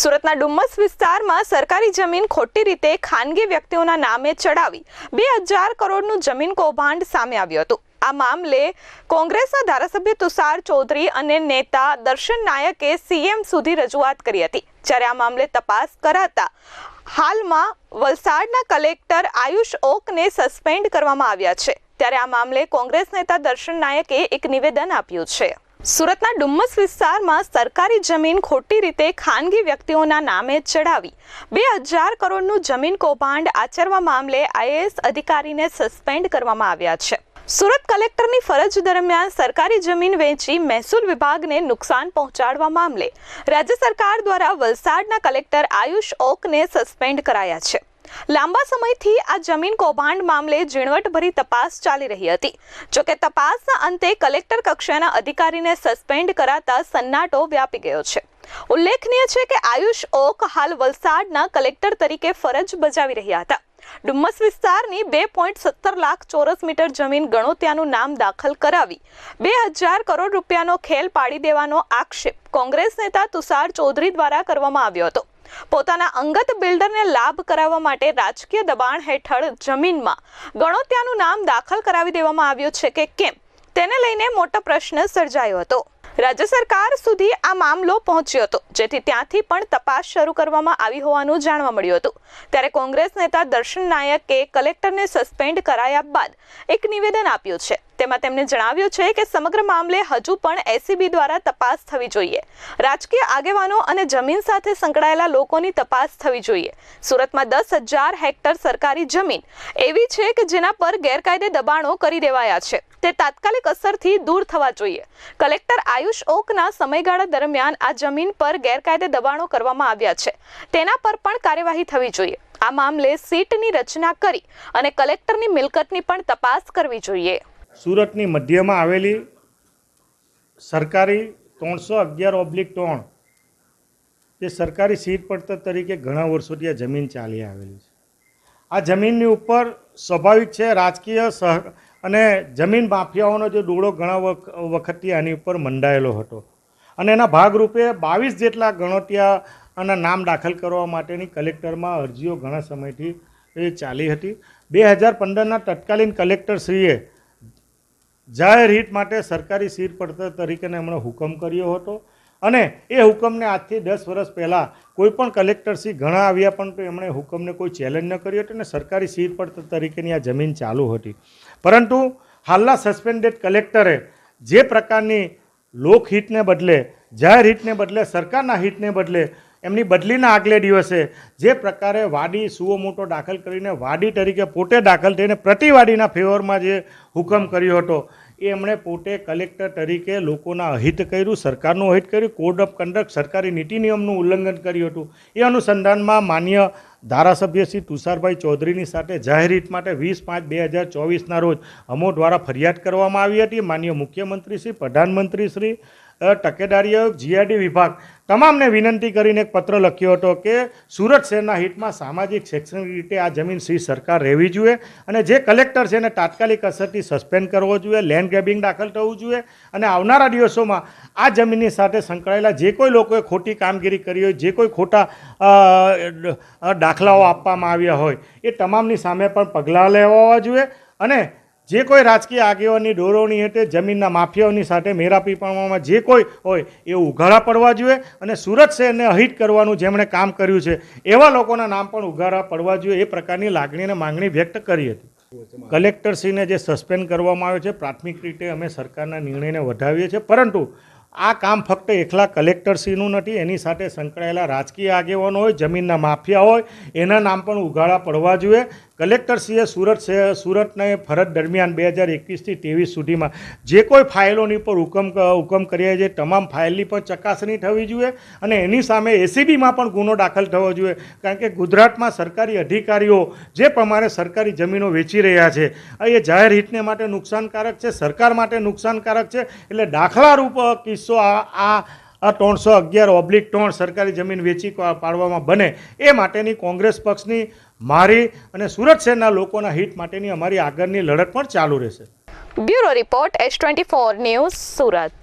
સુરતના ડુમ્મસ વિસ્તારમાં સરકારી જમીન ખોટી રીતે ખાનગી વ્યક્તિઓના નામે ચડાવી બે હજાર કરોડનું જમીન કૌભાંડ સામે આવ્યું હતું. આ મામલે કોંગ્રેસના ધારાસભ્ય તુષાર ચૌધરી અને નેતા દર્શન નાયકે સીએમ સુધી રજૂઆત કરી હતી. જ્યારે આ મામલે તપાસ કરાતા હાલમાં વલસાડના કલેક્ટર આયુષ ઓકને સસ્પેન્ડ કરવામાં આવ્યા છે. ત્યારે આ મામલે કોંગ્રેસ નેતા દર્શન નાયકે એક નિવેદન આપ્યું છે. સુરતના ડુમ્મસ વિસ્તારમાં સરકારી જમીન ખોટી રીતે ખાનગી વ્યક્તિઓના નામે ચડાવી બે હજાર કરોડનું જમીન કૌભાંડ આચરવા મામલે આઈએએસ અધિકારીને સસ્પેન્ડ કરવામાં આવ્યા છે. સુરત કલેક્ટરની ફરજ દરમિયાન સરકારી જમીન વેચી મહેસૂલ વિભાગને નુકસાન પહોંચાડવા મામલે રાજ્ય સરકાર દ્વારા વલસાડના કલેક્ટર આયુષ ઓકને સસ્પેન્ડ કરાયા છે. લાંબા સમયથી આ જમીન કૌભાંડ મામલે ઝીણવટભરી તપાસ ચાલી રહી હતી. જોકે તપાસના અંતે કલેક્ટર કક્ષાના અધિકારીને સસ્પેન્ડ કરાતા સન્નાટો વ્યાપી ગયો છે. ઉલ્લેખનીય છે કે આયુષ ઓક હાલ વલસાડના કલેક્ટર તરીકે ફરજ બજાવી રહ્યા હતા. ડુમ્મસ વિસ્તારની બે પોઈન્ટ સત્તર લાખ ચોરસ મીટર જમીન ગણોત્યાનું નામ દાખલ કરાવી બે હજાર કરોડ રૂપિયાનો ખેલ પાડી દેવાનો આક્ષેપ કોંગ્રેસ નેતા તુષાર ચૌધરી દ્વારા કરવામાં આવ્યો હતો. પોતાના અંગત બિલ્ડરને લાભ કરાવવા માટે રાજકીય દબાણ હેઠળ જમીનમાં ગણોત્યાનું નામ દાખલ કરાવી દેવામાં આવ્યું છે કે કેમ? તેને લઈને મોટો પ્રશ્ન સર્જાયો હતો. રાજ્ય સરકાર સુધી આ મામલો પહોંચ્યો હતો, જેથી ત્યાંથી પણ તપાસ શરૂ કરવામાં આવી હોવાનું જાણવા મળ્યું હતું. ત્યારે કોંગ્રેસ નેતા દર્શન નાયકે કલેક્ટરને સસ્પેન્ડ કરાયા બાદ એક નિવેદન આપ્યું છે. તેમાં તેમણે જણાવ્યું છે કે સમગ્ર મામલે હજુ પણ એસીબી દ્વારા તપાસ થવી જોઈએ. રાજકીય આગેવાનો અને જમીન સાથે સંકળાયેલા લોકોની તપાસ થવી જોઈએ. સુરતમાં દસ હજાર હેક્ટર સરકારી જમીન એવી છે કે જેના પર ગેરકાયદે દબાણો કરી દેવાયા છે. તે તાત્કાલિક અસરથી દૂર થવા જોઈએ. કલેક્ટર આયુષ ઓકના સમયગાળા દરમિયાન આ જમીન પર ગેરકાયદે દબાણો કરવામાં આવ્યા છે. તેના પર પણ કાર્યવાહી થવી જોઈએ. આ મામલે સીટની રચના કરી અને કલેક્ટરની મિલકતની પણ તપાસ કરવી જોઈએ. સુરતની મધ્યમાં આવેલી સરકારી ત્રણસો અગિયાર ઓબ્લિક ત્રણ જે સરકારી સીટ પડતર તરીકે ઘણા વર્ષોથી આ જમીન ચાલી આવેલી છે. આ જમીનની ઉપર સ્વાભાવિક છે, રાજકીય સહ અને જમીન માફિયાઓનો જે ડોળો ઘણા વખ- વખતથી આની ઉપર મંડાયેલો હતો. અને એના ભાગરૂપે બાવીસ જેટલા ગણોતિયાના નામ દાખલ કરવા માટેની કલેક્ટરમાં અરજીઓ ઘણા સમયથી એ ચાલી હતી. બે હજાર પંદરના તત્કાલીન કલેક્ટરશ્રીએ જાહેર હિત માટે સરકારી સીટ પડતર તરીકેને એમણે હુકમ કર્યો હતો. અને એ હુકમને આજથી દસ વર્ષ પહેલાં કોઈ પણ કલેક્ટરશ્રી ઘણા આવ્યા પણ તો એમણે હુકમને કોઈ ચેલેન્જ ન કર્યો હતો અને સરકારી સીટ પડતર તરીકેની આ જમીન ચાલુ હતી. પરંતુ હાલના સસ્પેન્ડેડ કલેક્ટરે જે પ્રકારની લોકહિતને બદલે, જાહેર હિતને બદલે, સરકારના હિતને બદલે એમની બદલીના આગલે દિવસે જે પ્રકારે વાડી સુઓ મોટો દાખલ કરીને વાડી તરીકે પોતે દાખલ થઈને પ્રતિવાદીના ફેવરમાં જે હુકમ કર્યો હતો એ એમણે પોતે કલેક્ટર તરીકે લોકોના અહિત કર્યું, સરકારનું અહિત કર્યું કોડ ઓફ કન્ડક્ટ સરકારી નીતિ નિયમનું ઉલ્લંઘન કર્યું હતું. એ અનુસંધાનમાં માન્ય ધારાસભ્ય શ્રી તુષારભાઈ ચૌધરીની સાથે જાહેર હિત માટે વીસ પાંચ બે હજાર ચોવીસના રોજ અમો દ્વારા ફરિયાદ કરવામાં આવી હતી. માન્ય મુખ્યમંત્રી શ્રી, પ્રધાનમંત્રી શ્રી આયોગ જીઆરડી વિભાગ તમામને વિનંતી કરીને એક પત્ર લખ્યો હતો કે સુરત શહેરના હિતમાં સામાજિક, શૈક્ષણિક રીતે આ જમીન શ્રી સરકાર રહેવી જોઈએ અને જે કલેક્ટર છે એને તાત્કાલિક અસરથી સસ્પેન્ડ કરવો જોઈએ, લેન્ડ ગ્રેબિંગ દાખલ થવું જોઈએ અને આવનારા દિવસોમાં આ જમીનની સાથે સંકળાયેલા જે કોઈ લોકોએ ખોટી કામગીરી કરી હોય, જે કોઈ ખોટા દાખલાઓ આપવામાં આવ્યા હોય, એ તમામની સામે પણ પગલાં લેવા જોઈએ અને જે કોઈ રાજકીય આગેવાનની દોરવણી હેઠળ જમીનના માફિયાઓની સાથે મેરાપીપણામાં જે કોઈ હોય, એ ઉઘાડા પડવા જોઈએ અને સુરત શહેરને અહિત કરવાનું જેમણે કામ કર્યું છે, એવા લોકોના નામ પણ ઉઘાડા પડવા જોઈએ એ પ્રકારની લાગણી અને માંગણી વ્યક્ત કરી હતી. કલેક્ટરશ્રીને જે સસ્પેન્ડ કરવામાં આવ્યો છે, પ્રાથમિક રીતે અમે સરકારના નિર્ણયને વધાવીએ છીએ, પરંતુ આ કામ ફક્ત એકલા કલેક્ટરશ્રીનું નથી, એની સાથે સંકળાયેલા રાજકીય આગેવાનો હોય, જમીનના માફિયા હોય, એના નામ પણ ઉઘાડા પડવા જોઈએ. કલેક્ટરશ્રીએ સુરત સુરતને ફરજ દરમિયાન બે હજાર એકવીસથી ત્રેવીસ સુધીમાં જે કોઈ ફાઇલોની પર હુકમ હુકમ કર્યા છે, તમામ ફાઇલની પણ ચકાસણી થવી જોઈએ અને એની સામે એસીબીમાં પણ ગુનો દાખલ થવો જોઈએ. કારણ કે ગુજરાતમાં સરકારી અધિકારીઓ જે પ્રમાણે સરકારી જમીનો વેચી રહ્યા છે એ જાહેર હિતને માટે નુકસાનકારક છે, સરકાર માટે નુકસાનકારક છે, એટલે દાખલારૂપ કિસ્સો આ આ ત્રણસો અગિયાર ઓબ્લિક ત્રણ સરકારી જમીન વેચી પાડવામાં બને. એ માટેની કોંગ્રેસ પક્ષની મારી અને સુરત શહેરના લોકોના હિત માટેની અમારી આગળની લડત પણ ચાલુ રહેશે. Bureau report S twenty four news Surat.